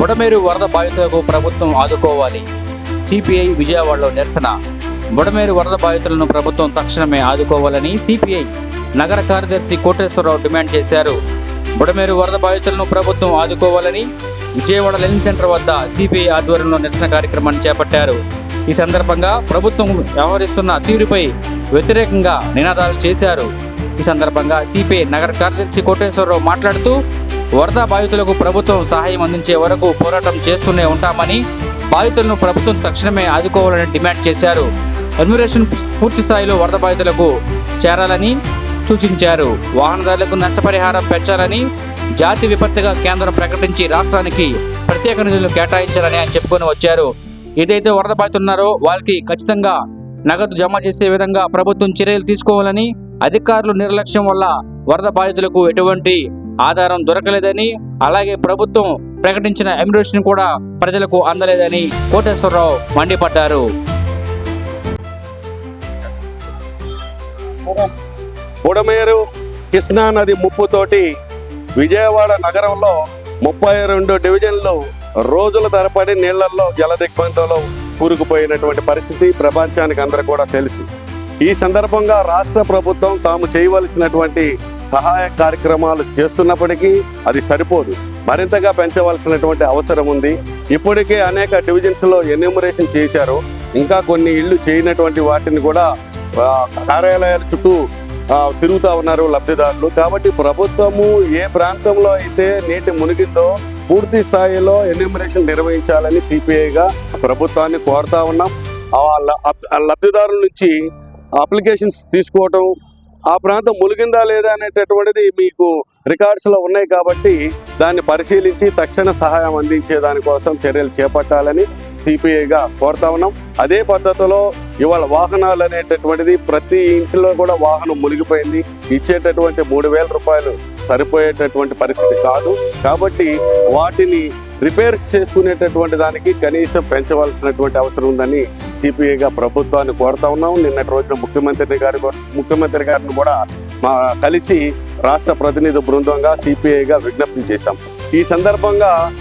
బుడమేరు వరద బాధితులకు ప్రభుత్వం ఆదుకోవాలి. సిపిఐ విజయవాడలో నిరసన. బుడమేరు వరద బాధితులను ప్రభుత్వం తక్షణమే ఆదుకోవాలని సిపిఐ నగర కార్యదర్శి కోటేశ్వరరావు డిమాండ్ చేశారు. బుడమేరు వరద బాధితులను ప్రభుత్వం ఆదుకోవాలని విజయవాడ లెనిన్ సెంటర్ వద్ద సిపిఐ ఆధ్వర్యంలో నిరసన కార్యక్రమాన్ని చేపట్టారు. ఈ సందర్భంగా ప్రభుత్వం వ్యవహరిస్తున్న తీరుపై వ్యతిరేకంగా నినాదాలు చేశారు. ఈ సందర్భంగా సిపిఐ నగర కార్యదర్శి కోటేశ్వరరావు మాట్లాడుతూ వరద బాధితులకు ప్రభుత్వం సహాయం అందించే వరకు పోరాటం చేస్తూనే ఉంటామని బాధితులను ప్రభుత్వం తక్షణమే ఆదుకోవాలని డిమాండ్ చేశారు. ఎన్యూరేషన్ పూర్తి స్థాయిలో వరద బాధితులకు చేరాలని సూచించారు. వాహనదారులకు నష్టపరిహారం పెంచాలని జాతి విపత్తుగా కేంద్రం ప్రకటించి రాష్ట్రానికి ప్రత్యేక నిధులు కేటాయించాలని ఆయన చెప్పుకొని వచ్చారు. ఏదైతే వరద బాధితున్నారో వారికి ఖచ్చితంగా నగదు జమ చేసే విధంగా ప్రభుత్వం చర్యలు తీసుకోవాలని అధికారులు నిర్లక్ష్యం వల్ల వరద బాధితులకు ఎటువంటి ఆధారం దొరకలేదని అలాగే ప్రభుత్వం ప్రకటించిన ఎమ్యూరేషన్ కూడా ప్రజలకు అందలేదని కోటేశ్వరరావు మండిపడ్డారు. బుడమేరు కృష్ణా నది ముప్పుతోటి విజయవాడ నగరంలో ముప్పై రెండు డివిజన్లు రోజుల తరబడి నీళ్ళలో జలదిగ్బంధంలో కూరుకుపోయినటువంటి పరిస్థితి ప్రపంచానికి అందరూ కూడా తెలుసు. ఈ సందర్భంగా రాష్ట్ర ప్రభుత్వం తాము చేయవలసినటువంటి సహాయ కార్యక్రమాలు చేస్తున్నప్పటికీ అది సరిపోదు. మరింతగా పెంచవలసినటువంటి అవసరం ఉంది. ఇప్పటికే అనేక డివిజన్స్లో ఎన్యూమరేషన్ చేశారు. ఇంకా కొన్ని ఇళ్ళు చేయనటువంటి వాటిని కూడా కార్యాలయాల చుట్టూ తిరుగుతూ తిరుగుతా ఉన్నారు లబ్ధిదారులు. కాబట్టి ప్రభుత్వము ఏ ప్రాంతంలో అయితే నీటి మునిగిందో పూర్తి స్థాయిలో ఎన్యూమరేషన్ నిర్వహించాలని సిపిఐగా ప్రభుత్వాన్ని కోరుతా ఉన్నాం. ఆ లబ్ధిదారుల నుంచి అప్లికేషన్స్ తీసుకోవటం ఆ ప్రాంతం ములిగిందా లేదా అనేటటువంటిది మీకు రికార్డ్స్లో ఉన్నాయి కాబట్టి దాన్ని పరిశీలించి తక్షణ సహాయం అందించే దానికోసం చర్యలు చేపట్టాలని సిపిఐగా కోరుతా ఉన్నాం. అదే పద్ధతిలో ఇవాళ వాహనాలు అనేటటువంటిది ప్రతి ఇంటిలో కూడా వాహనం మునిగిపోయింది. ఇచ్చేటటువంటి మూడు వేల రూపాయలు సరిపోయేటటువంటి పరిస్థితి కాదు. కాబట్టి వాటిని రిపేర్ చేసుకునేటటువంటి దానికి కనీసం పెంచవలసినటువంటి అవసరం ఉందని సిపిఐగా ప్రభుత్వాన్ని కోరుతా ఉన్నాం. నిన్నటి రోజున ముఖ్యమంత్రి గారి ముఖ్యమంత్రి గారిని కూడా మా కలిసి రాష్ట్ర ప్రతినిధి బృందంగా సిపిఐగా విజ్ఞప్తి చేశాం. ఈ సందర్భంగా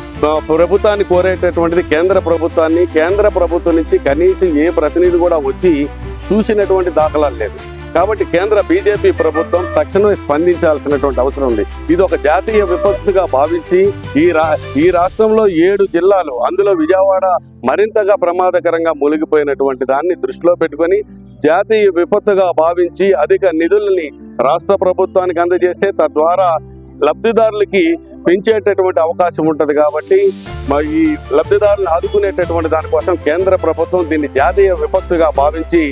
ప్రభుత్వాన్ని కోరేటటువంటిది కేంద్ర ప్రభుత్వాన్ని కేంద్ర ప్రభుత్వం నుంచి కనీసం ఏ ప్రతినిధి కూడా వచ్చి చూసినటువంటి దాఖలాలు లేదు కాబట్టి కేంద్ర బీజేపీ ప్రభుత్వం తక్షణమే స్పందించాల్సినటువంటి అవసరం ఉంది. ఇది ఒక జాతీయ విపత్తుగా భావించి ఈ రా ఈ రాష్ట్రంలో ఏడు జిల్లాలు అందులో విజయవాడ మరింతగా ప్రమాదకరంగా మునిగిపోయినటువంటి దాన్ని దృష్టిలో పెట్టుకొని జాతీయ విపత్తుగా భావించి అధిక నిధులని రాష్ట్ర ప్రభుత్వానికి అందజేస్తే తద్వారా లబ్ధిదారులకి పెంచేటటువంటి అవకాశం ఉంటుంది కాబట్టి ఈ లబ్ధిదారులను ఆదుకునేటటువంటి దానికోసం కేంద్ర ప్రభుత్వం దీన్ని జాతీయ విపత్తుగా భావించి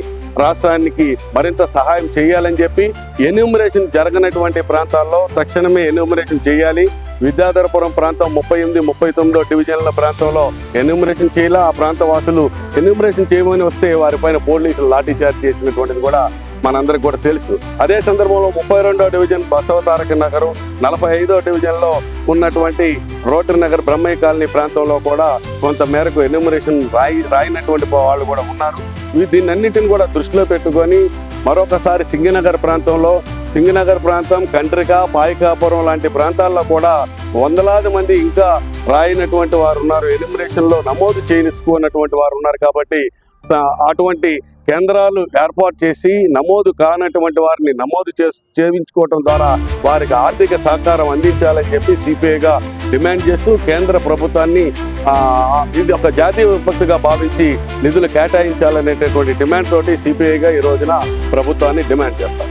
రాష్ట్రానికి మరింత సహాయం చేయాలని చెప్పి ఎన్యూమరేషన్ జరగనటువంటి ప్రాంతాల్లో తక్షణమే ఎన్యూమరేషన్ చేయాలి. విద్యాధరపురం ప్రాంతం ముప్పై ఎనిమిది ముప్పై తొమ్మిదో డివిజన్ల ప్రాంతంలో ఎన్యూమరేషన్ చేయాలి? ఆ ప్రాంత వాసులు ఎన్యూమరేషన్ చేయమని వస్తే వారిపైన పోలీసులు లాఠీ చార్జ్ చేసినటువంటిది కూడా మనందరికి కూడా తెలుసు. అదే సందర్భంలో ముప్పై రెండో డివిజన్ బసవ తారక నగరం నలభై ఐదో డివిజన్లో ఉన్నటువంటి రోటరీ నగర్ బ్రహ్మయ్య కాలనీ ప్రాంతంలో కూడా కొంత మేరకు ఎన్యూమరేషన్ రాయి రాయినటువంటి వాళ్ళు కూడా ఉన్నారు. దీన్నన్నిటిని కూడా దృష్టిలో పెట్టుకొని మరొకసారి సింగనగర్ ప్రాంతంలో సింగనగర్ ప్రాంతం కండ్రిక పాయికాపురం లాంటి ప్రాంతాల్లో కూడా వందలాది మంది ఇంకా రాయినటువంటి వారు ఉన్నారు. ఎలిమినేషన్లో లో నమోదు చేయనిచ్చుకున్నటువంటి వారు ఉన్నారు కాబట్టి అటువంటి కేంద్రాలు ఏర్పాటు చేసి నమోదు కానటువంటి వారిని నమోదు చేసు చేయించుకోవటం ద్వారా వారికి ఆర్థిక సహకారం అందించాలని చెప్పి సిపిఐగా డిమాండ్ చేస్తూ కేంద్ర ప్రభుత్వాన్ని ఇది ఒక జాతీయ విపత్తుగా భావించి నిధులు కేటాయించాలనేటటువంటి డిమాండ్ తోటి సిపిఐగా ఈ రోజున ప్రభుత్వాన్ని డిమాండ్ చేస్తాం.